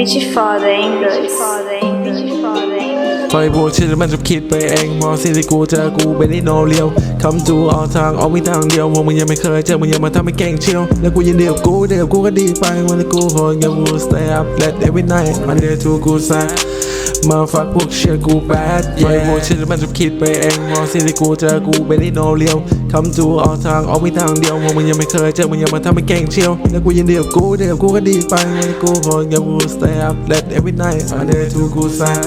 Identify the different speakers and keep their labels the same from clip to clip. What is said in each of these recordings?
Speaker 1: Bitch foda em inglês. Foda em Bitch foda em inglês.
Speaker 2: ไฟพวกชิดมันจะคิดไปเองมองสิ่งที่กูเจอกูเป็นที่โนเลียวคำจูออกทางออกมีทางเดียวพวกมึงยังไม่เคยเจอมึงยังมาทำให้แกล้งเชียวแล้วกูยินดีกับกูเดียวกับกูก็ดีไปวันนี้กูโหดกับกู stay up let every night มันเดียวทูกูแซด มาฟักพวกเชียร์กูแบดไฟพวกชิดมันจะคิดไปเองมองสิ่งที่กูเจอกูเป็นที่โนเลียวคำจูออกทางออกมีทางเดียวพวกมึงยังไม่เคยเจอมึงยังมาทำให้แกล้งเชียวแล้วกูยินดีกับกูเดียวกับกูก็ดีไปวันนี้กูโหดกับกู stay up let every night มันเดียวทูกูแซด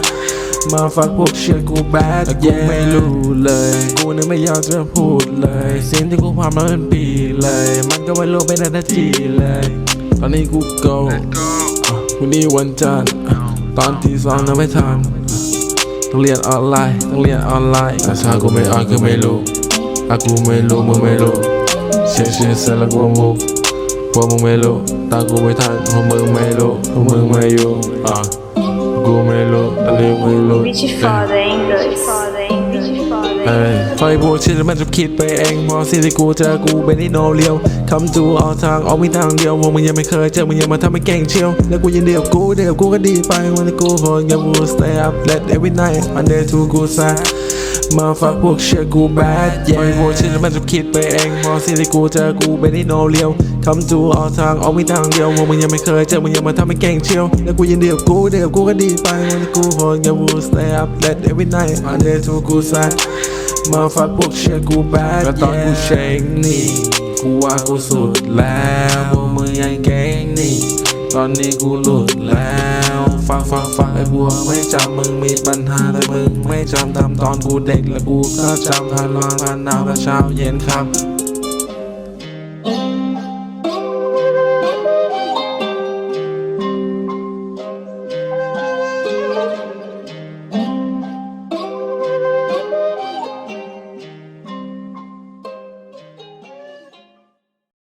Speaker 2: มาฟักพวกเชื่อกูแบดแต่กูไม่รู้เลย กูนึกไม่อยากจะพูดเลยสิ่งที่กูผ่านมาเป็นปีเลย มันก็ไม่รู้เป็นนาทีเลย ตอนนี้กู go อะวันนี้วันจันทร์อะ ตอนที่สองนั้นไม่ทันอะต้องเรียนออนไลน์ต้องเรียนออนไลน์แต่ถ้ากูไม่ออนก็ไม่รู้อะกูไม่รู้มึงไม่รู้เชื่อเชื่อเสร็จแล้วกูมุกพวกมึงไม่รู้ตากูไม่ทันพวกมึงไม่รู้พวกมึงไม่อยู่อะกูไม่รู้ตอนนี้ไม่รู้
Speaker 1: Bitch foda em inglês. Foda em Bitch foda em
Speaker 2: เอ้ยไฟบูชิดมันจะคิดไปเองมองสิ่งที่กูเจอกูเป็นที่โนเลียวคำจูออกทางออกมีทางเดียววกมึงยังไม่เคยเจอมึงยังมาทำให้แกล้งเชียวแล้วกูยินดีกับกูเดียวกับกูก็ดีไปวันนี้กูโหดกับกู stay up let every night Monday to กูแซดมาฟักพวกเชื่อกูแบดแย่ไฟบูชิดมันจะคิดไปเองมองสิ่งที่กูเจอกูเป็นที่โนเลียวคำจูออกทางออกมีทางเดียววกมึงยังไม่เคยเจอมึงยังมาทำให้แกล้งเชียวแล้วกูยินดีกับกูเดียวกับกูก็ดีไปวันนี้กูโหดกับกู stay up let every night Monday to กูแซดมาฟักพวกเชื่อกูแบดก็ตอนกูเชงนี่ กูว่ากูสุดแล้วพวกมึงยังเก่งนี่ตอนนี้กูหลุดแล้วฟังฟังฟังไอ้บัวไม่จำมึงมีปัญหาแต่มึงไม่จำทำตอนกูเด็กและกูก็จำทันร้อนทันหนาวและเช้าเย็นครับ